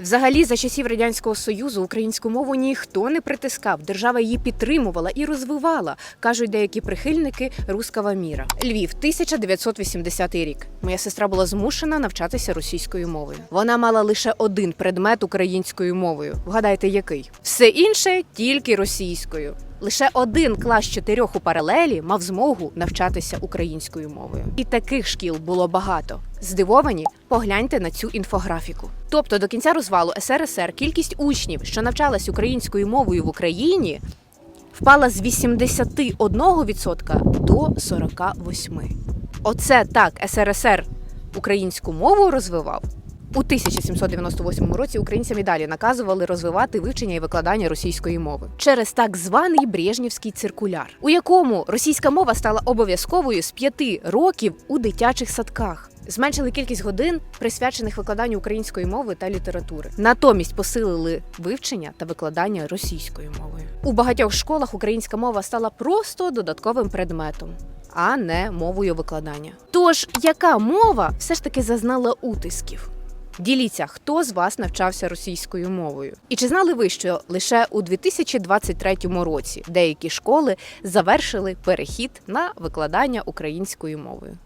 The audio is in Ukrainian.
Взагалі, за часів радянського союзу українську мову ніхто не притискав. Держава її підтримувала і розвивала, кажуть деякі прихильники руского міра. Львів, 1980 рік. Моя сестра була змушена навчатися російською мовою. Вона мала лише один предмет українською мовою. Вгадайте, який? Все інше тільки російською. Лише один клас чотирьох у паралелі мав змогу навчатися українською мовою. І таких шкіл було багато. Здивовані? Погляньте на цю інфографіку. Тобто до кінця розвалу СРСР кількість учнів, що навчалась українською мовою в Україні, впала з 81% до 48%. Оце так СРСР українську мову розвивав. У 1798 році українцям і далі наказували розвивати вивчення і викладання російської мови через так званий Брежнівський циркуляр, у якому російська мова стала обов'язковою з п'яти років у дитячих садках. Зменшили кількість годин, присвячених викладанню української мови та літератури. Натомість посилили вивчення та викладання російською мовою. У багатьох школах українська мова стала просто додатковим предметом, а не мовою викладання. Тож, яка мова все ж таки зазнала утисків? Діліться, хто з вас навчався російською мовою, і чи знали ви, що лише у 2023 році деякі школи завершили перехід на викладання українською мовою?